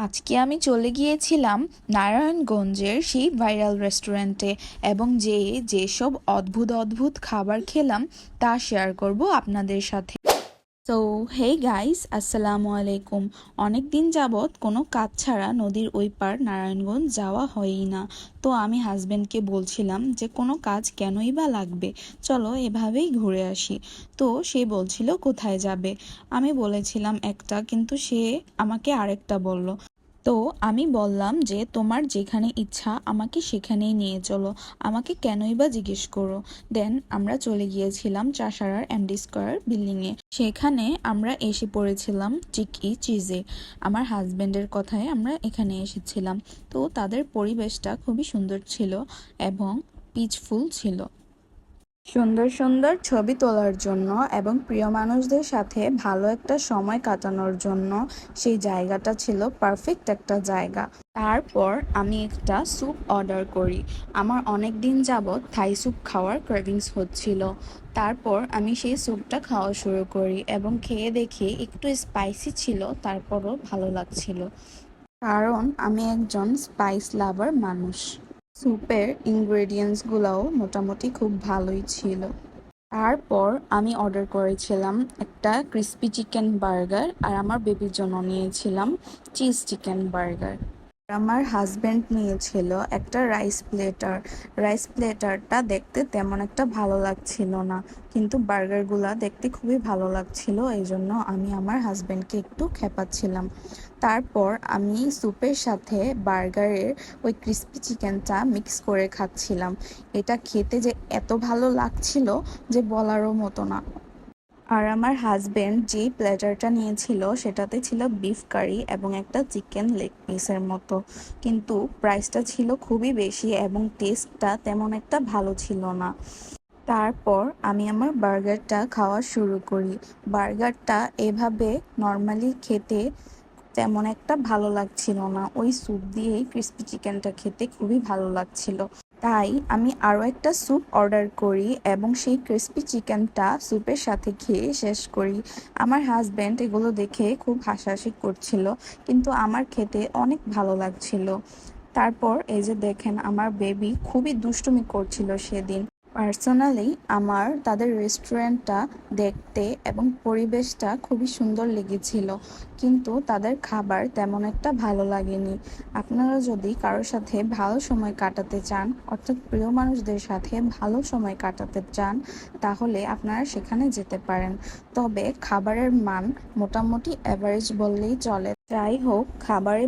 আজকে আমি চলে গিয়েছিলাম নারায়ণগঞ্জের সেই ভাইরাল রেস্টুরেন্টে এবং যেয়ে যেসব অদ্ভুত অদ্ভুত খাবার খেলাম তা শেয়ার করব আপনাদের সাথে। তো হে গাইস আসসালামু আলাইকুম। অনেক দিন যাবৎ কোনো কাজ ছাড়া নদীর ওই পার নারায়ণগঞ্জ যাওয়া হয়ই না। তো আমি হাজবেন্ডকে বলছিলাম যে, কোনো কাজ কেনই বা লাগবে? চলো এভাবেই ঘুরে আসি। তো সে বলছিল, কোথায় যাবে? আমি বলেছিলাম, একটা। কিন্তু সে আমাকে আরেকটা বলল তো আমি বললাম যে তোমার যেখানে ইচ্ছা আমাকে সেখানেই নিয়ে চলো। আমাকে কেনই বা জিজ্ঞেস করো। দেন আমরা চলে গিয়েছিলাম চাষারার এমডি স্কোয়ার বিল্ডিংয়ে সেখানে আমরা এসে পড়েছিলাম চিকি চিজে। আমার হাজব্যান্ডের কথায় আমরা এখানে এসেছিলাম। তো তাদের পরিবেশটা খুবই সুন্দর ছিল এবং পিচফুল ছিল। সুন্দর সুন্দর ছবি তোলার জন্য এবং প্রিয় মানুষদের সাথে ভালো একটা সময় কাটানোর জন্য সেই জায়গাটা ছিল পারফেক্ট একটা জায়গা। তারপর আমি একটা স্যুপ অর্ডার করি। আমার অনেক দিন যাবৎ থাই স্যুপ খাওয়ার ক্রেভিংস হচ্ছিল। তারপর আমি সেই স্যুপটা খাওয়া শুরু করি এবং খেয়ে দেখি একটু স্পাইসি ছিল, তারপরও ভালো লাগছিল। কারণ আমি একজন স্পাইস লাভার মানুষ। স্যুপের ইনগ্রেডিয়েন্টসগুলোও মোটামুটি খুব ভালোই ছিল। তারপর আমি অর্ডার করেছিলাম একটা ক্রিস্পি চিকেন বার্গার আর আমার বেবির জন্য নিয়েছিলাম চিজ চিকেন বার্গার। আমার হাজব্যান্ড নিয়েছিল একটা রাইস প্লেটার রাইস প্লেটারটা দেখতে তেমন একটা ভালো লাগছিল না, কিন্তু বার্গারগুলা দেখতে খুবই ভালো লাগছিল, এই জন্য আমি আমার হাজব্যান্ডকে একটু খেপাচ্ছিলাম। তারপর আমি স্যুপের সাথে বার্গারের ওই ক্রিস্পি চিকেনটা মিক্স করে খাচ্ছিলাম। এটা খেতে যে এত ভালো লাগছিল যে বলারও মতো না। আর আমার হাজবেন্ড যেই প্লেটারটা নিয়েছিল সেটাতে ছিল বিফ কারি এবং একটা চিকেন লেগ পিসের মতো। কিন্তু প্রাইসটা ছিল খুবই বেশি এবং টেস্টটা তেমন একটা ভালো ছিল না। তারপর আমি আমার বার্গারটা খাওয়া শুরু করি। বার্গারটা এভাবে নর্মালি খেতে তেমন একটা ভালো লাগছিল না। ওই স্যুপ দিয়েই ক্রিস্পি চিকেনটা খেতে খুবই ভালো লাগছিল। তাই আমি আরও একটা স্যুপ অর্ডার করি এবং সেই ক্রিস্পি চিকেনটা স্যুপের সাথে খেয়ে শেষ করি। আমার হাজব্যান্ড এগুলো দেখে খুব হাসাহাসি করছিল, কিন্তু আমার খেতে অনেক ভালো লাগছিল। তারপর এই যে দেখেন, আমার বেবি খুবই দুষ্টুমি করছিল সেদিন। পার্সোনালি আমার তাদের রেস্টুরেন্টটা দেখতে এবং পরিবেশটা খুবই সুন্দর লেগেছিল। কিন্তু তাদের খাবার তেমন একটা ভালো লাগেনি। আপনারা যদি কারোর সাথে ভালো সময় কাটাতে চান, অর্থাৎ প্রিয় মানুষদের সাথে ভালো সময় কাটাতে চান, তাহলে আপনারা সেখানে যেতে পারেন। তবে খাবারের মান মোটামুটি অ্যাভারেজ বললেই চলে। যাই হোক, খাবারের